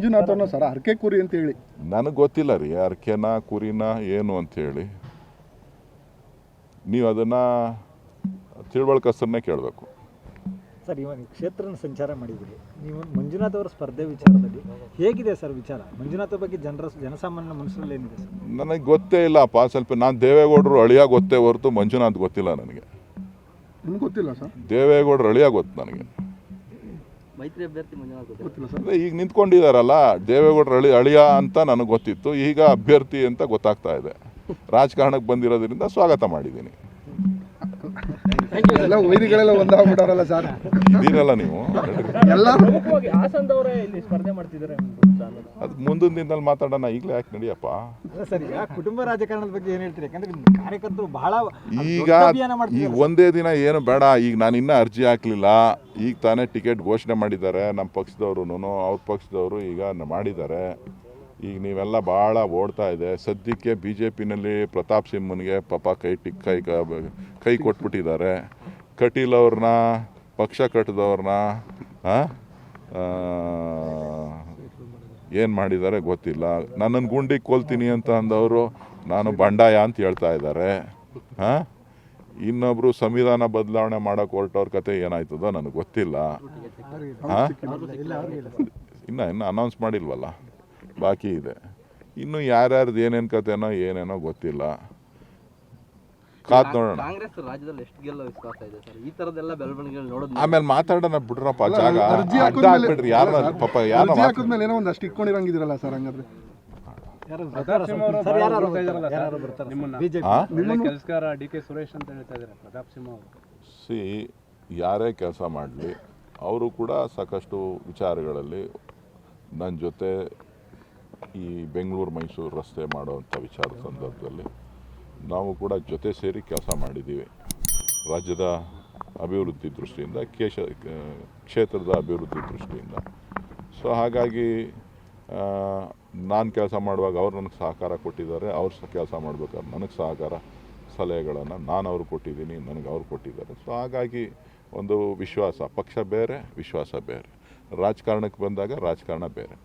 ಮಂಜುನಾಥ್ ಅನ್ನೋ ಸರ್ ಅರ್ಕೆ ಕುರಿ ಅಂತ ಹೇಳಿ. ನನಗೆ ಗೊತ್ತಿಲ್ಲ ರೀ ಅರ್ಕೆನ ಕುರಿನ ಏನು ಅಂತ ಹೇಳಿ. ನೀವು ಅದನ್ನ ತಿಳುವಳಿಕಸ್ತರನ್ನೇ ಕೇಳಬೇಕು. ಸರ್ ಇವಾಗ ನೀವು ಕ್ಷೇತ್ರನ ಸಂಚಾರ ಮಾಡಿದ್ದೀರಿ. ನೀವು ಮಂಜುನಾಥ್ ಅವರ ಸ್ಪರ್ಧೆ ವಿಚಾರದಲ್ಲಿ ಹೇಗಿದೆ ಸರ್ ವಿಚಾರ? ಮಂಜುನಾಥ ಬಗ್ಗೆ ಜನರ ಜನಸಾಮಾನ್ಯ ಮನಸ್ಸಲ್ಲಿ ಏನಿದೆ ಸರ್? ನನಗೆ ಗೊತ್ತೇ ಇಲ್ಲಪ್ಪ ಸ್ವಲ್ಪ ನಾನು ದೇವೇಗೌಡರು ಅಳಿಯ ಗೊತ್ತೇ ಹೊರತು ಮಂಜುನಾಥ್ ಗೊತ್ತಿಲ್ಲ ನನಗೆ. ನಿಮ್ಗೆ ಗೊತ್ತಿಲ್ಲ ಸರ್? ದೇವೇಗೌಡರು ಅಳಿಯ ಗೊತ್ತು ನನಗೆ. ಮೈತ್ರಿ ಅಭ್ಯರ್ಥಿ ಮಂಜುನಾಥ್ ಈಗ ನಿಂತ್ಕೊಂಡಿದಾರಲ್ಲ ದೇವೇಗೌಡರು ಅಳಿ ಅಳಿಯ ಅಂತ ನನಗೆ ಗೊತ್ತಿತ್ತು. ಈಗ ಅಭ್ಯರ್ಥಿ ಅಂತ ಗೊತ್ತಾಗ್ತಾ ಇದೆ. ರಾಜಕಾರಣಕ್ಕೆ ಬಂದಿರೋದ್ರಿಂದ ಸ್ವಾಗತ ಮಾಡಿದ್ದೀನಿ. ಎಲ್ಲ ವೈದ್ಯಗಳೆಲ್ಲ ಒಂದಾಗ್ಬಿಟ್ಟಾರಲ್ಲ ಸರ್? ಇದೀರಲ್ಲ ನೀವು? ಎಲ್ಲರೂ ಪ್ರಮುಖವಾಗಿ ಹಾಸನದವರೇ ಇಲ್ಲಿ ಸ್ಪರ್ಧೆ ಮಾಡ್ತಿದ್ದಾರೆ ಅದು ಮುಂದಿನ ದಿನದಲ್ಲಿ ಮಾತಾಡೋಣ ಈಗಲೇ ಯಾಕೆ ನಡಿಯಪ್ಪ? ಸರಿ ಈಗ ಕುಟುಂಬ ರಾಜಕಾರಣದ ಬಗ್ಗೆ ಏನು ಹೇಳ್ತೀರಿ? ಯಾಕಂದ್ರೆ ಕಾರ್ಯಕರ್ತರು ಬಹಳ ಈಗ ಈಗ ಒಂದೇ ದಿನ ಏನು ಬೇಡ ಈಗ ನಾನು ಇನ್ನೂ ಅರ್ಜಿ ಹಾಕಲಿಲ್ಲ. ಈಗ ತಾನೇ ಟಿಕೆಟ್ ಘೋಷಣೆ ಮಾಡಿದ್ದಾರೆ ನಮ್ಮ ಪಕ್ಷದವರು ಅವ್ರ ಪಕ್ಷದವರು ಈಗ ಮಾಡಿದ್ದಾರೆ. ಈಗ ನೀವೆಲ್ಲ ಭಾಳ ಓಡ್ತಾ ಇದೆ. ಸದ್ಯಕ್ಕೆ ಬಿ ಜೆ ಪಿನಲ್ಲಿ ಪ್ರತಾಪ್ ಸಿಂಹನಿಗೆ ಪಾಪ ಕೈ ಟಿಕ್ ಕೈ ಕೈ ಕೊಟ್ಬಿಟ್ಟಿದ್ದಾರೆ. ಕಟೀಲ್ ಅವ್ರನ್ನ ಪಕ್ಷ ಕಟ್ಟಿದವ್ರನ್ನ ಏನು ಮಾಡಿದ್ದಾರೆ ಗೊತ್ತಿಲ್ಲ. ನನ್ನನ್ನು ಗುಂಡಿಗೆ ಕೊಲ್ತೀನಿ ಅಂತ ಅಂದವರು ನಾನು ಬಂಡಾಯ ಅಂತ ಹೇಳ್ತಾ ಇದ್ದಾರೆ. ಹಾಂ ಇನ್ನೊಬ್ರು ಸಂವಿಧಾನ ಬದಲಾವಣೆ ಮಾಡೋಕೆ ಹೊರಟವ್ರ ಕತೆ ಏನಾಯ್ತದೋ ನನಗೆ ಗೊತ್ತಿಲ್ಲ. ಹಾಂ ಇನ್ನು ಇನ್ನು ಅನೌನ್ಸ್ ಮಾಡಿಲ್ವಲ್ಲ? ಬಾಕಿ ಇದೆ. ಇನ್ನು ಯಾರ್ಯಾರ್ದು ಏನೇನು ಕತೆನೋ ಏನೇನೋ ಗೊತ್ತಿಲ್ಲ. ಕಾತ್ ನೋಡೋಣ. ಕಾಂಗ್ರೆಸ್ ರಾಜ್ಯದಲ್ಲಿ ಎಷ್ಟು ಗೆಲ್ಲೋ ವಿಶ್ವಾಸ ಇದೆ ಸರ್? ಈ ತರದೆಲ್ಲ ಬೆಳವಣಿಗೆಗಳು ನೋಡೋದು ಆಮೇಲೆ ಮಾತಾಡೋಣ ಬಿಡ್ರಪ್ಪ ಜಾಗ ಅರ್ಜಿ ಅಡ್ಡ ಹಾಕಿದ್ಮೇಲೆ- ಹಾಕ್ಬಿಡ್ರಿ ಯಾರನ್ನ ಪಾಪ ಅರ್ಜಿ ಹಾಕಿದ್ಮೇಲೆ ಏನೋ ಒಂದಷ್ಟು ಇಟ್ಕೊಂಡಿರಂಗಿದಿರಲ್ಲ ಸರ್ ಹಂಗಾದ್ರೆ. ಯಾರು ಬರ್ತಾರಾ ಸರ್? ಸರ್ ಯಾರು ಯಾರು ಬರ್ತಾರೆ ಬಿಜೆಪಿ. ಆ? ಕೆಲಸಗಾರ ಡಿ ಕೆ ಸುರೇಶ್ ಅಂತ ಹೇಳ್ತಾ ಇದ್ದಾರೆ ಪ್ರತಾಪ್ ಸಿಂಹ ಸಿ ಯಾರೇ ಕೆಲಸ ಮಾಡಲಿ ಅವರು ಕೂಡ ಸಾಕಷ್ಟು ವಿಚಾರಗಳಲ್ಲಿ ನನ್ನ ಜೊತೆ ಈ ಬೆಂಗಳೂರು ಮೈಸೂರು ರಸ್ತೆ ಮಾಡುವಂಥ ವಿಚಾರದ ಸಂದರ್ಭದಲ್ಲಿ ನಾವು ಕೂಡ ಜೊತೆ ಸೇರಿ ಕೆಲಸ ಮಾಡಿದ್ದೀವಿ. ರಾಜ್ಯದ ಅಭಿವೃದ್ಧಿ ದೃಷ್ಟಿಯಿಂದ, ಕೇಶ ಕ್ಷೇತ್ರದ ಅಭಿವೃದ್ಧಿ ದೃಷ್ಟಿಯಿಂದ. ಸೊ ಹಾಗಾಗಿ ನಾನು ಕೆಲಸ ಮಾಡುವಾಗ ಅವ್ರು ನನಗೆ ಸಹಕಾರ ಕೊಟ್ಟಿದ್ದಾರೆ, ಅವ್ರು ಸಹ ಕೆಲಸ ಮಾಡ್ಬೇಕಾದ್ರೆ ನನಗೆ ಸಹಕಾರ ಸಲಹೆಗಳನ್ನು ನಾನು ಅವ್ರು ಕೊಟ್ಟಿದ್ದೀನಿ, ನನಗೆ ಅವ್ರು ಕೊಟ್ಟಿದ್ದಾರೆ. ಸೊ ಹಾಗಾಗಿ ಒಂದು ವಿಶ್ವಾಸ, ಪಕ್ಷ ಬೇರೆ, ವಿಶ್ವಾಸ ಬೇರೆ. ರಾಜಕಾರಣಕ್ಕೆ ಬಂದಾಗ ರಾಜಕಾರಣ ಬೇರೆ.